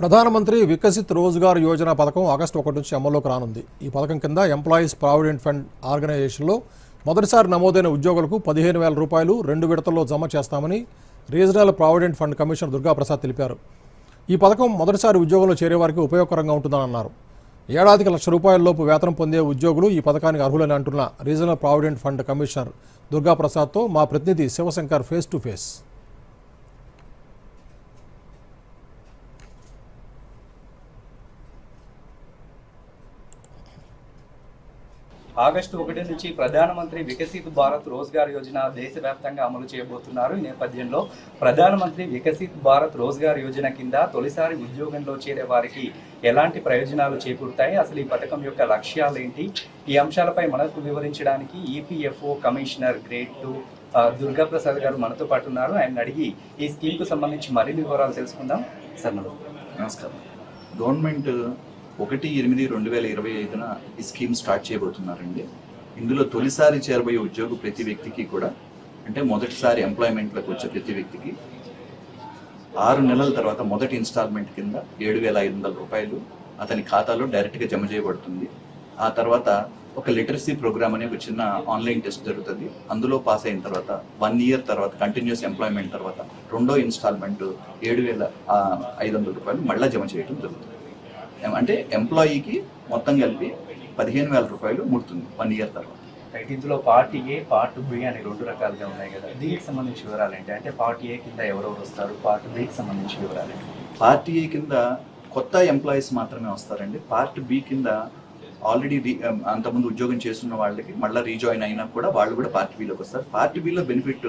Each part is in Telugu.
ప్రధానమంత్రి వికసిత్ రోజ్గార్ యోజన పథకం ఆగస్టు ఒకటి నుంచి అమల్లోకి రానుంది. ఈ పథకం కింద ఎంప్లాయీస్ ప్రావిడెంట్ ఫండ్ ఆర్గనైజేషన్లో మొదటిసారి నమోదైన ఉద్యోగులకు పదిహేను వేల రూపాయలు రెండు విడతల్లో జమ చేస్తామని regional provident fund commissioner Durgaprasad తెలిపారు. ఈ పథకం మొదటిసారి ఉద్యోగంలో చేరేవారికి ఉపయోగకరంగా ఉంటుందని అన్నారు ఏడాదికి లక్ష రూపాయలలోపు వేతనం పొందే ఉద్యోగులు ఈ పథకానికి అర్హులని అంటున్న రీజనల్ ప్రావిడెంట్ ఫండ్ కమిషనర్ దుర్గాప్రసాద్తో మా ప్రతినిధి Shivashankar face to face. August ఒకటి నుంచి ప్రధానమంత్రి వికసిత్ భారత్ రోజ్గార్ యోజన దేశవ్యాప్తంగా అమలు చేయబోతున్నారు. ఈ నేపథ్యంలో ప్రధానమంత్రి వికసిత్ భారత్ రోజ్గార్ యోజన కింద తొలిసారి ఉద్యోగంలో చేరే వారికి ఎలాంటి ప్రయోజనాలు చేకూరుతాయి? అసలు ఈ పథకం యొక్క లక్ష్యాలు ఏంటి ఈ అంశాలపై మనకు వివరించడానికి EPFO commissioner grade two Durga Prasad గారు మనతో పాటు ఉన్నారు. ఆయన అడిగి ఈ స్కీమ్కు సంబంధించి మరిన్ని వివరాలు తెలుసుకుందాం. సార్ నమస్కారం. గవర్నమెంట్ ఒకటి ఎనిమిది రెండు వేల ఇరవై ఐదున ఈ స్కీమ్ స్టార్ట్ చేయబోతున్నారండి. ఇందులో తొలిసారి చేరబోయే ఉద్యోగ ప్రతి వ్యక్తికి కూడా అంటే మొదటిసారి ఎంప్లాయ్మెంట్లోకి వచ్చే ప్రతి వ్యక్తికి ఆరు నెలల తర్వాత మొదటి ఇన్స్టాల్మెంట్ కింద ఏడు వేల ఐదు వందల రూపాయలు అతని ఖాతాలో డైరెక్ట్గా జమ చేయబడుతుంది. ఆ తర్వాత ఒక లిటరసీ ప్రోగ్రామ్ అనే ఒక చిన్న ఆన్లైన్ టెస్ట్ జరుగుతుంది. అందులో పాస్ అయిన తర్వాత వన్ ఇయర్ తర్వాత కంటిన్యూస్ ఎంప్లాయ్మెంట్ తర్వాత రెండో ఇన్స్టాల్మెంట్ ఏడు వేల ఐదు వందల రూపాయలు మళ్ళీ జమ చేయడం జరుగుతుంది. అంటే ఎంప్లాయీకి మొత్తం కలిపి పదిహేను వేల రూపాయలు ముడుతుంది వన్ ఇయర్ తర్వాత. రైట్ ఇందులో పార్ట్ ఏ పార్ట్ బి అని రెండు రకాలుగా ఉన్నాయి కదా. దీనికి సంబంధించి వివరాలు ఏంటి? అంటే పార్ట్ ఏ కింద ఎవరెవరు వస్తారు? పార్ట్ బికి సంబంధించి వివరాలు ఏంటి? పార్ట్ ఏ కింద కొత్త ఎంప్లాయీస్ మాత్రమే వస్తారండి. పార్ట్ బి కింద ఆల్రెడీ రీ అంతకుముందు ఉద్యోగం చేస్తున్న వాళ్ళకి మళ్ళీ రీజాయిన్ అయినా కూడా వాళ్ళు కూడా పార్ట్ బిలోకి వస్తారు. పార్ట్ బిలో బెనిఫిట్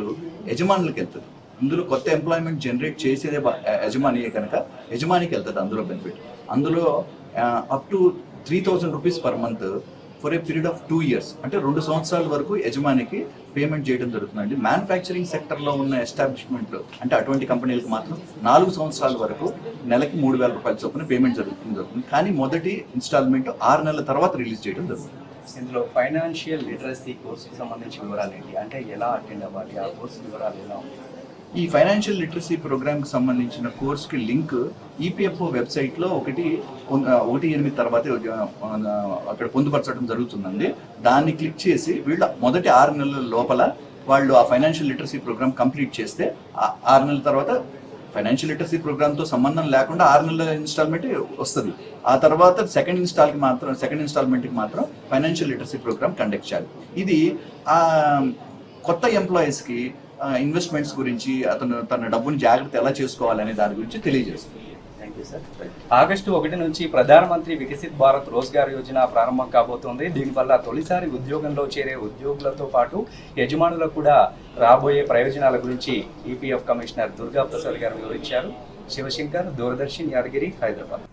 యజమానులకు వెళ్తుంది. ఇందులో కొత్త ఎంప్లాయ్మెంట్ జనరేట్ చేసేదే యజమానియే కనుక యజమానికి వెళ్తుంది అందులో బెనిఫిట్ అందులో up to three thousand rupees per month for a period of two years అంటే రెండు సంవత్సరాల వరకు యజమానికి పేమెంట్ చేయడం జరుగుతుందండి. మ్యానుఫ్యాక్చరింగ్ సెక్టర్లో ఉన్న ఎస్టాబ్లిష్మెంట్ అంటే అటువంటి కంపెనీలకు మాత్రం నాలుగు సంవత్సరాల వరకు నెలకి మూడు వేల రూపాయల చొప్పున పేమెంట్ జరుగుతుంది జరుగుతుంది. కానీ మొదటి ఇన్స్టాల్మెంట్ ఆరు నెలల తర్వాత రిలీజ్ చేయడం జరుగుతుంది. ఇందులో ఫైనాన్షియల్ లిటరసీ కోర్సుకు సంబంధించిన వివరాలు ఏంటి? అంటే ఎలా అటెండ్ అవ్వాలి? ఆ కోర్సు వివరాలు ఎలా ఉంటాయి? ఈ ఫైనాన్షియల్ లిటరసీ ప్రోగ్రామ్కి సంబంధించిన కోర్స్కి లింక్ ఈపీఎఫ్ఓ వెబ్సైట్లో ఒకటి ఒకటి ఎనిమిది తర్వాత అక్కడ పొందుపరచడం జరుగుతుందండి. దాన్ని క్లిక్ చేసి వీళ్ళ మొదటి ఆరు నెలల లోపల వాళ్ళు ఆ ఫైనాన్షియల్ లిటరసీ ప్రోగ్రామ్ కంప్లీట్ చేస్తే ఆరు నెలల తర్వాత ఫైనాన్షియల్ లిటరసీ ప్రోగ్రామ్తో సంబంధం లేకుండా ఆరు నెలల ఇన్స్టాల్మెంట్ వస్తుంది. ఆ తర్వాత సెకండ్ ఇన్స్టాల్కి మాత్రం సెకండ్ ఇన్స్టాల్మెంట్కి మాత్రం ఫైనాన్షియల్ లిటరసీ ప్రోగ్రామ్ కండక్ట్ చేయాలి. ఇది ఆ, కొత్త ఎంప్లాయీస్కి ఇన్వెస్ట్మెంట్స్ గురించి అతను తన డబ్బుని జాగ్రత్త ఎలా చేసుకోవాలనే దాని గురించి తెలియజేస్తుంది. థ్యాంక్ యూ సార్ ఆగస్టు ఒకటి నుంచి ప్రధానమంత్రి వికసిత్ భారత్ రోజ్గార్ యోజన ప్రారంభం కాబోతోంది. దీనివల్ల తొలిసారి ఉద్యోగంలో చేరే ఉద్యోగులతో పాటు యజమానులకు కూడా రాబోయే ప్రయోజనాల గురించి ఈపీఎఫ్ కమిషనర్ దుర్గా ప్రసాద్ గారు వివరించారు. శివశంకర్ దూరదర్శన్ యాదగిరి హైదరాబాద్.